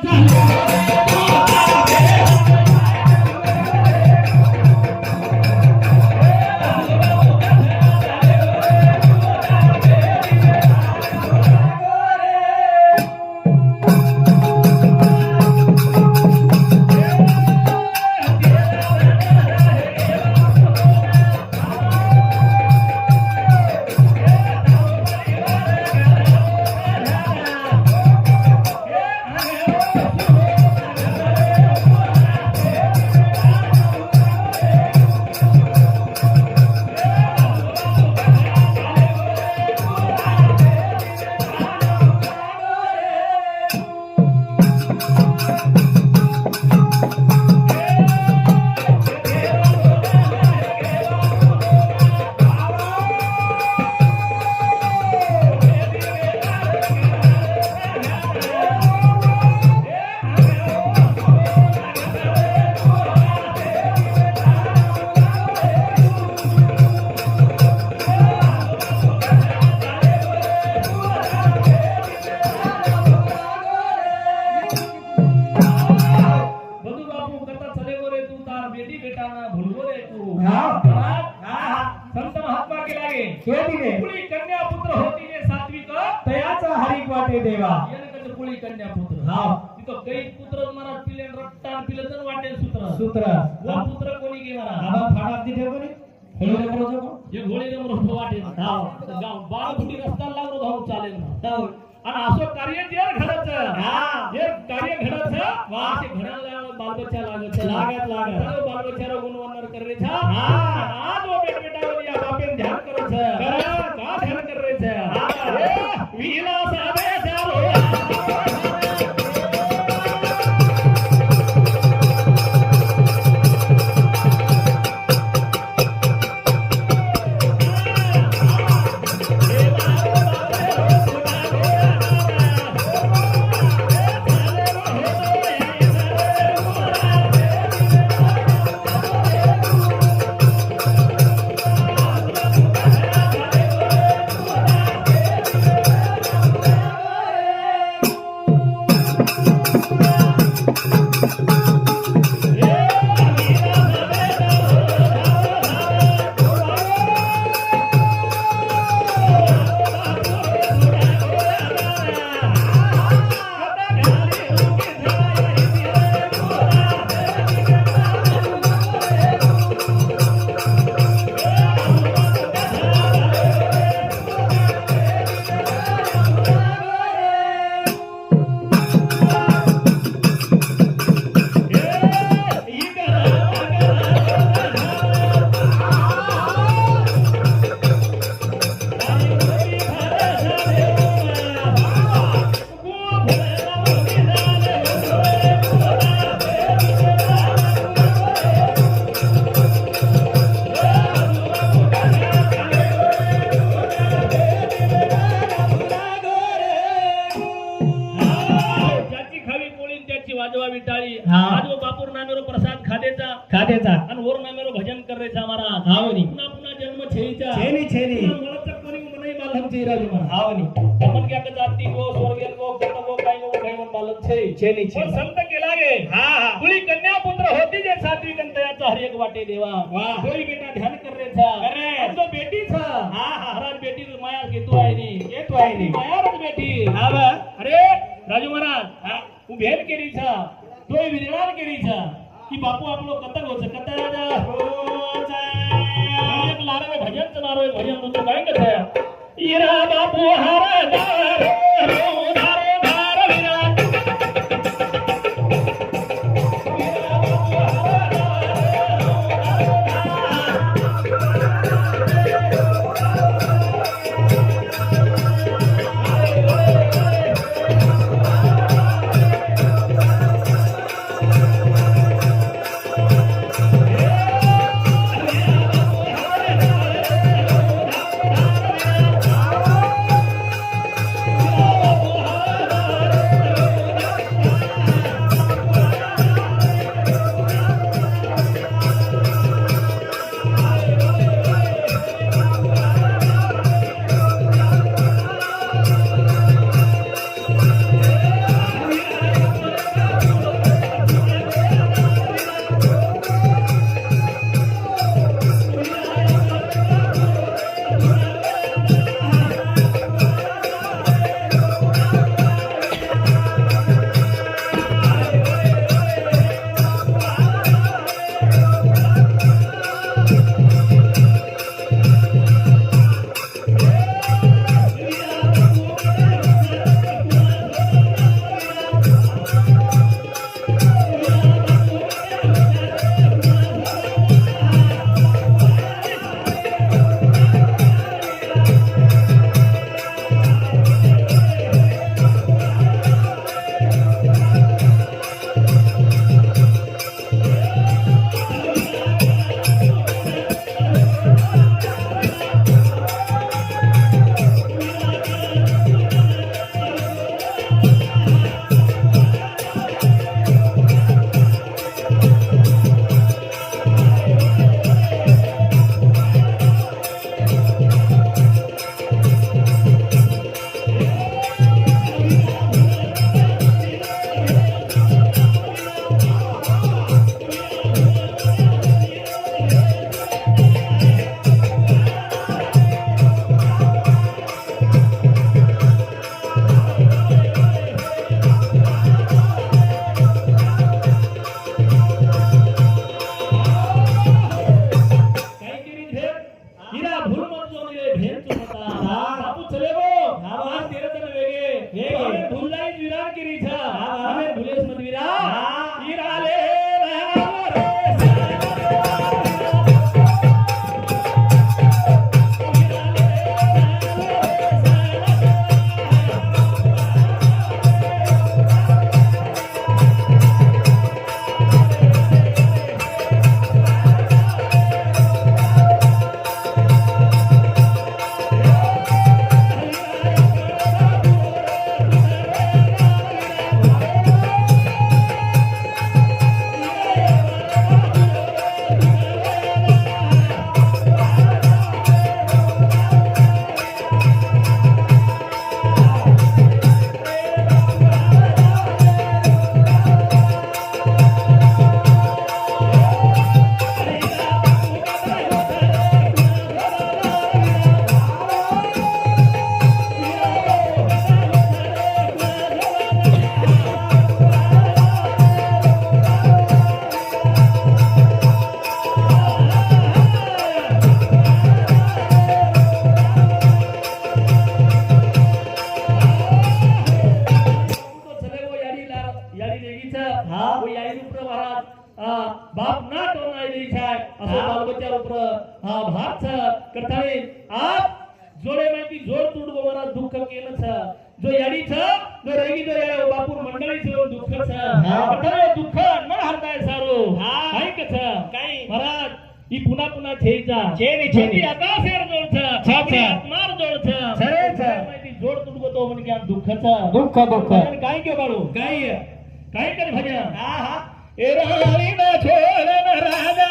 Yeah. हरिक वाटे देवा. याने कधी कुळी कन्या पुत्र. हा. तिथं काही पुत्र मला पिले रक्ता पिले तर वाटेल सूत्र. सूत्र. व पुत्र कोणी गे मला आबा फाडा दी ठेव कोणी हेलो रे बोलो जको जे घोडे रे मोठं वाटेल. हा. गाव बाळ फुटी रस्ता लागलो धावून चालेल ना. ताऊ आणि असं कार्य जे घडत. हा. कार्य घडत. वा. ते घडायला लागत. लागत, लागत. करे छा हा. बेट बेटा वाली या बापेन ध्यान करे छे करे. का ध्यान करे छे हा. ए, विलास पुन्हा मला तर कोणी मनाई मालम छेईराजी महाराज हावनी आपण क्या का जाती स्वर्गीय काय काय मन मालम छे छेनी पण छेनी संत केला गे हा हा कन्या पुत्र होती जे सात्विक कंतयाचा हर एक वाटे देवा वाह. कोई बेटा ध्यान कर रे था. अब तो बेटी था हा हा महाराज बेटी तो माया घेतो आहे नी येतो आहे नी. मायारच बेटी हा बा अरे राजू महाराज हा उभेल केली छा तोय विरणार केली छा की बापू आपलो कतक होच कतक राजा एक लारे भजन चनारो भजन तो काय कथया इरा बापू हर बाप ना तो नाही देखाय असं हा. बालबच्चा रुपर हा भात करताळे आप जोडे माहिती जोड तुड गोवरा दुःख केलं छ जो याडी छ जो रेगी जो या बापूर मंडळी छ दुःख छ हा. करताळे दुःख न हरताय सारो. हा. काय कछ काय? महाराज ही पुन्हा पुन्हा छेईचा छेनी, छेनी. छेनी आकाशेर जोड छ छ, छ. आत्मार जोड छ खरे छ. जोड तुड गो तो म्हणजे दुःख छ दुःख दुःख. भजन काय के बाळू? काय? काय कर भजन? हा हा. రాజా.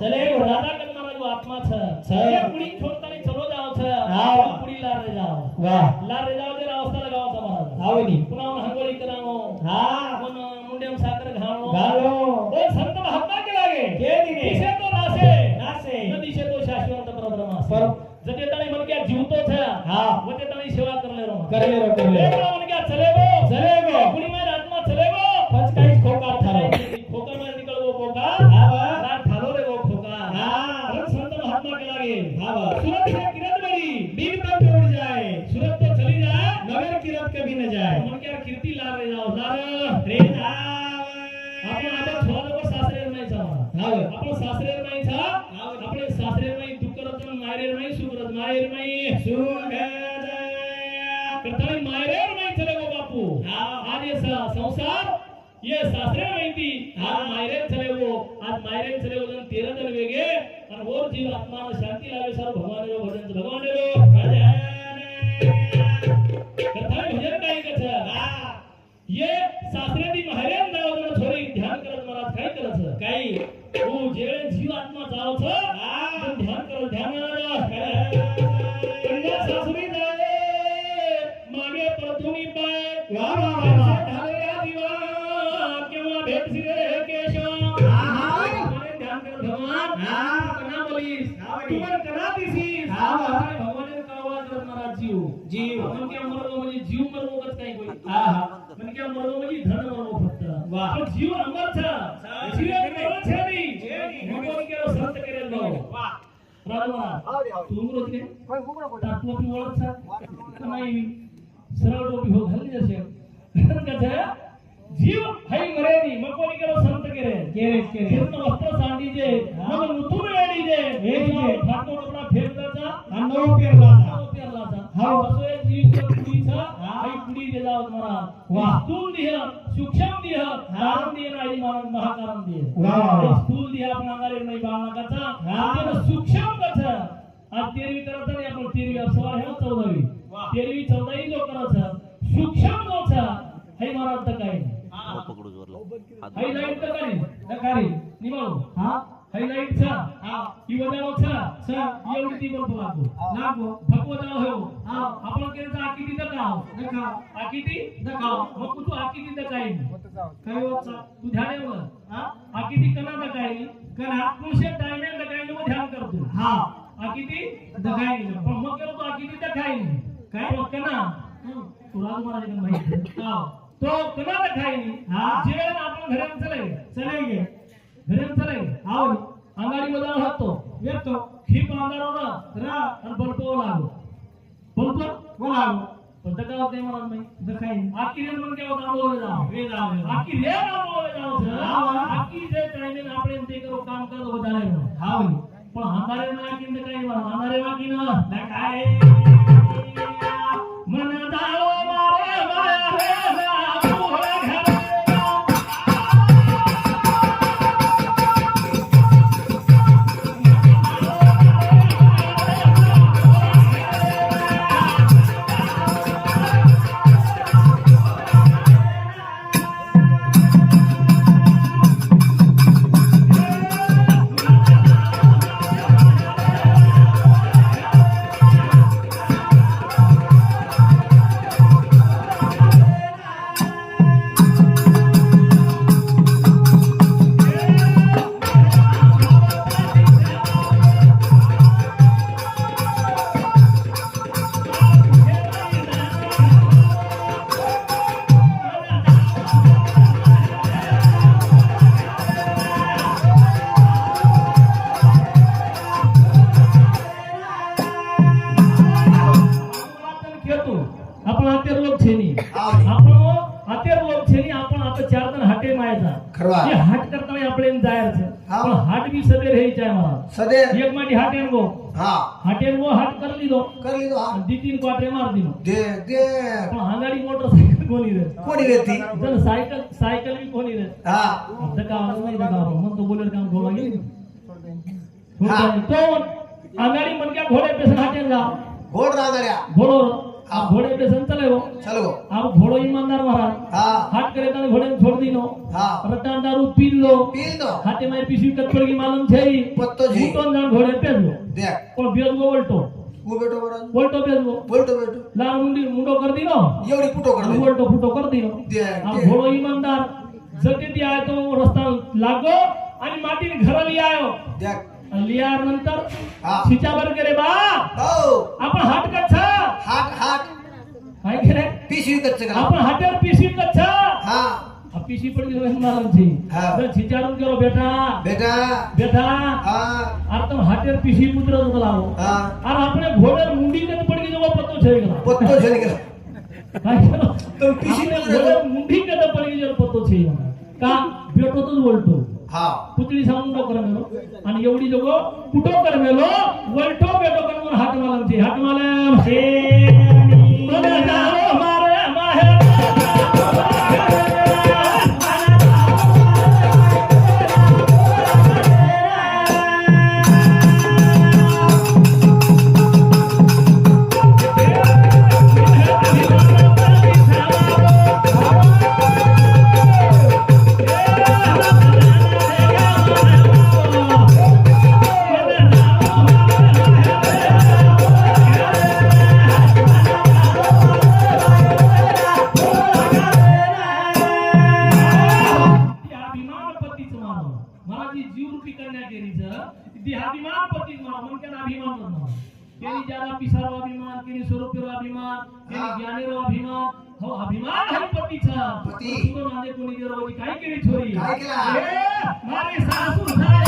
चलेगो चलेगो. राजा करणारा जो आत्मा छ छ. ये पुढी छोडतानी चलो जाओ छ हा. पुढी लार रे जाओ आपण सासरेर नाही जा आपले सासरेर नाही दुःख करत मायरेर नाही सुख करत मायरेर नाही करताना मायरेर नाही चले गो बापू. हा. आज ये सा- संसार ये सासरे माहिती. आज मायरेर चले गो. आज मायरेर चले गो जण तेरा जण वेगे आणि वर जीव आत्मा शांती लावे सर भगवान रो भजन भगवान रो करताना भजन काय कच ये बोलीस हा तू बोली. पण कना दिसीस हा. अरे भगवान कळवा करणारा जीव जीव. आपण क्या मरलो म्हणजे जीव मरलो कच काही कोई हा हा म्हणजे क्या मरलो म्हणजे धन मरलो फक्त वा. पण जीव अमर छ छ. जीव मरो छ नहीं છે નહીં. भगवान केलो संत करेल नो वा राजवा આવડી આવડી तू रोज काय કોઈ હુકડો બોલે તાર ટોપી ઓળખ છે નહીં સરળ ટોપી હો ઘાલી જશે કે ಜೀವ ಹೈ ಮರೆಯದಿ ಮಕ್ಕಳಿಗೆ ಸಂತ ಕೆರೆ ಕೆರೆ ಕೆರೆ ಇರ್ತ ವಸ್ತ್ರ ಸಾಂಡಿದೆ ನಮ್ಮ ಮುತ್ತುನ ಹೇಳಿದೆ ಹೇಗಿದೆ ಹಾಕೊಂಡು ಕೂಡ ಫೇರ್ದಾತ ಅನ್ನೋ ಫೇರ್ದಾತ ಫೇರ್ದಾತ ಹಾವು सूक्ष्म कारण नाही मानन महाकारण दिह. स्थूल दिह आपणारे नाही बाळणाकाचा अत्यंत सूक्ष्म कथ आज तेरवी करत नाही आपण तेरवी सवार हे चौदावी. तेरवी चौदावी जो करत सूक्ष्म जो छ हे महाराज काय? पकडू जोरला హైలైట్ సార్ ఈ వదలో సార్ సార్ ఈ ఒకటి తీయబడుతు నాకు నాకు భగవదలో హో అప్పుడు కేరత ఆకి దిద కావు నక ఆకి ది దకావు మక్కు తు ఆకి దిద కాయి కాయో సార్ తు ధ్యానే వ ఆకి ది కనా దకాయి కనా కుషే దాయనే దకాయి ను ధ్యాन करतो हा आकी दी दकाई नाही पण मग केलं तो आकी दी दकाई नाही काय कना तुला तुम्हाला माहिती तो कमा रखा नहीं हाँ? जीवन अपन घर में चलेंगे चलेंगे घर आओ अंगाड़ी मध्ये जाओ येतो. तो ये तो खीप अंगाड़ो ना रा और बल्ब वो लागो. बल्ब वो होते हैं मरान में. रेल मन के वो काम बोले जाओ रेल काम बोले जाओ जे टाइम में आपने इनके करो काम कर बता रहे पण हमारे में आकिन दखाई हमारे में आकिन काय? मन दाओ आपण हतेर लोक छेनी आपण हतेर लोक छेनी आपण आता चार जण हटे मायचा. हे हट करताना आपल्याला जायचं. पण हट बी सदेर हे चाय मला. सदेर एक माटी हट एन गो हट गो हट कर ली दो कर ली दो दी तीन क्वार्टे मार दी दे दे. पण हंगाडी मोटरसायकल कोणी रे कोणी रे ती जन सायकल सायकल बी कोणी रे हां. धक्का आवाज नाही धक्का मन तो बोलर काम बोलवा गेली तो अंगाडी मन क्या घोड़े पे से हटेगा घोड़ राजा घोड़ो આ ઘોડે એટલે સંતલેવો ચલો આ ઘોડો ઈમાનદાર મહારાજ હા. હાટ કરે તને ઘોડે છોડ દીનો હા. રતાન દારૂ પીન લો પીન દો. હાથે મારી પીસી ટક્કર કી માલમ છે ઈ. પત્તો જી તો જણ ઘોડે પેલો દેખ. પણ ભેદ ગો વળતો બેટો મહારાજ વળતો પેલો વળતો બેટો લા મુંડી મુંડો કર દીનો એવડી ફૂટો કર દીનો વળતો ફૂટો કર દીનો દેખ આ ઘોડો ઈમાનદાર. જતી આ તો રસ્તા લાગો. અને માટીને ઘરે લઈ આવ્યો દેખ. लिया नंतर सिचावर के रे बा. हो. आपण हाट कच्छ हाट हाट काय केले? पिशवी कच्छ आपण हाटेवर पिशवी कच्छ हा. पिशी पण गेलो मारांची तर सिचारून गेलो बेटा. बेटा. बेटा. अरे तुम हाटेवर पिशवी पुत्र तुला अरे आपले घोड्यावर मुंडी कधी पड गेलो पत्तो छे गेला पत्तो छे गेला काय केलं? तुम पिशी मुंडी कधी पड गेलो पत्तो छे का? बेटो तोच बोलतो पुतळी सांगून कर मेलो आणि एवढी लोक कुठं कर मेलो वलटो बेटो करून म्हणून हात मालांची हात जीव रूपी कन्या केलीच ती अभिमान पतीच मानो मन केला अभिमान मानो। केली ज्याला पिसारो अभिमान केली स्वरूपीरो अभिमान केली ज्ञानेरो अभिमान हो अभिमान है पतीचा पती. सुनो नांदे कोणी देरो काय केली छोरी काय केला? ए, मारी सासू साय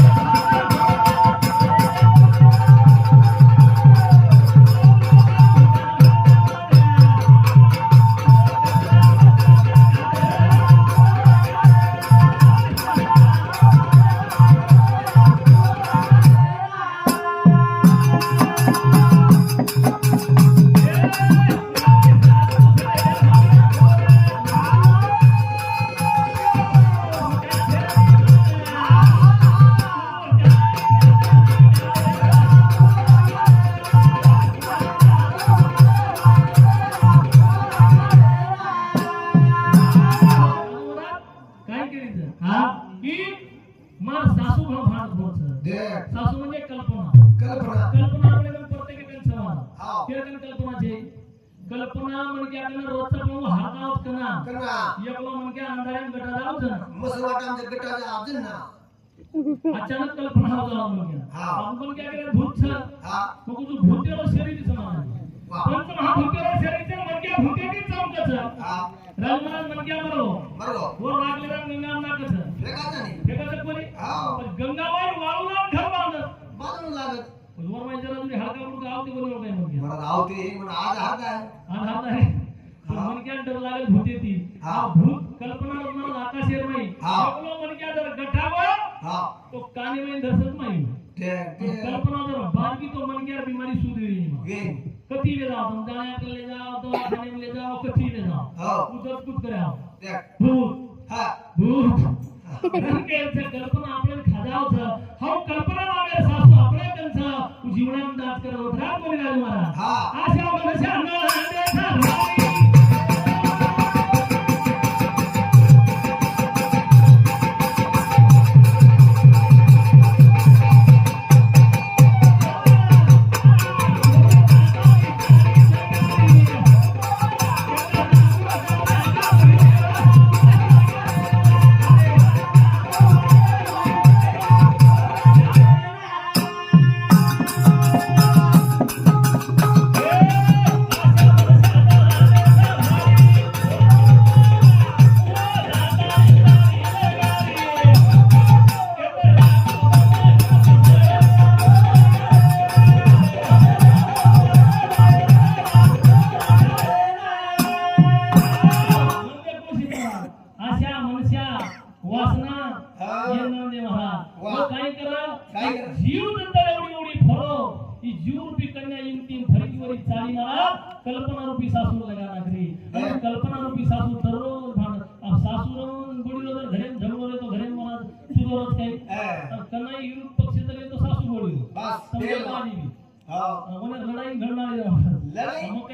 अचानक कल्पना हो. काय केलं भूत छ हा. मग तू भूतेला शरीर समान वा. महाभूतेला शरीर लागलेला गंगा नाकच फेकायचं नाही. फेकाचं कोणी? हा. पण गंगाबाई वाळू लावून घर बांधत बाजूला लागत वर म्हणजे जरा तुम्ही हलका करून गाव ते बोलू काय म्हणजे मला ते आज हात आहे. आज हात आहे. पण हा. मनक्यात डर लागेल भूत येते हा. भूत कल्पना आकाश येत नाही. आपलं मनक्या जर गठावर हा. तो काने में धसत नाही. ते ते. कल्पना जर बारकी तो मनक्यार बीमारी सुधरी गे कथी ले जाओ तुम जाने के ले जाओ तो खाने में ले जाओ कथी ले जाओ हो. उदर कुछ करे? आओ ते. भूत हा. भूत मनक्याचं कल्पना आपल्याला खाजावचं. हो कल्पना मागे सासू आपल्या त्यांचं. जीवनात दात करत होत रात कोणी राजू महाराज हा. आशा मनशा न देखा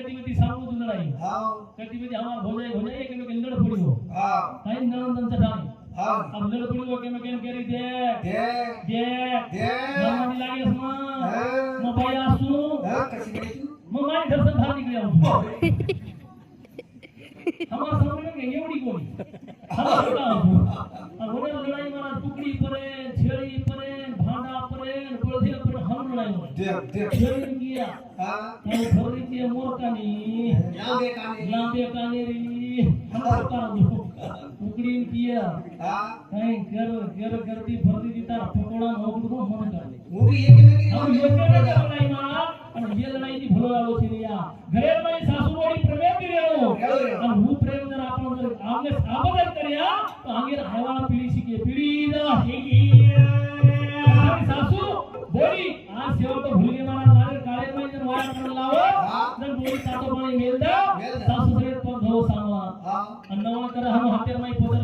कटी कटी सांगू तू लढाई कटी कटी हमार भोजाई भोजाई एक में लड़ पड़ी हो ताई नंदन से ठाई अब लड़ पड़ी हो के में केन केरी दे दे दे दे नमन लागे समा मोबाइल आसु मोबाइल घर से बाहर निकल जाऊं हमार सामने में एवडी कोनी हमारा अब होने लड़ाई मारा टुकड़ी परे छेड़ी परे भांडा परे कोलथी परे हम लड़ाई हो दे दे छेड़ी किया हां ಗರು ಗರು ಗರುಡಿ ಬರ್ದಿದ್ದಾರೆ ಪಕೋಡ ಹೋಗ್ಬಿಟ್ಟು ಹೋಗ್ತಾರೆ ಹೋಗಿ ಏಕೆ ಅವ್ರು ಯೋಚನೆ ಮಾಡಲ್ಲ ಇನ್ನ ಅವ್ರು ಏನ ಐತಿ ಭಲೋ ಆಲೋಚನೆಯ ಗರೇರ್ ಮೈ ಸಾಸು ನೋಡಿ ಪ್ರೇಮ ಬಿರೇನು ಅವ್ರು ಹೂ ಪ್ರೇಮ ಜನ ಆಪನ ಆಂಗೆ ಸಾಬದ ಕರಿಯ ಆಂಗೆ ಹೈವಾನ ಪೀಳಿಸಿಕೆ ಪೀಳಿದ ಹೇಗೆ ಸಾಸು ಬೋಡಿ ಆ ಸೇವಕ ಭುಲಿಗೆ ಮಾಡ ನಾಳೆ ಕಾಳೆ ಮೈ ಜನ ವಾಯ ಮಾಡಲಾವ ನನ್ ಬೋಡಿ ಸಾಸು ಮೈ ಮೇಲ್ದ ಸಾಸು ಸರಿ ಪಂಧೋ ಸಾಮ ಅನ್ನವ ಕರ ಹಮ ಹತ್ಯೆ ಮೈ ಪೋತರ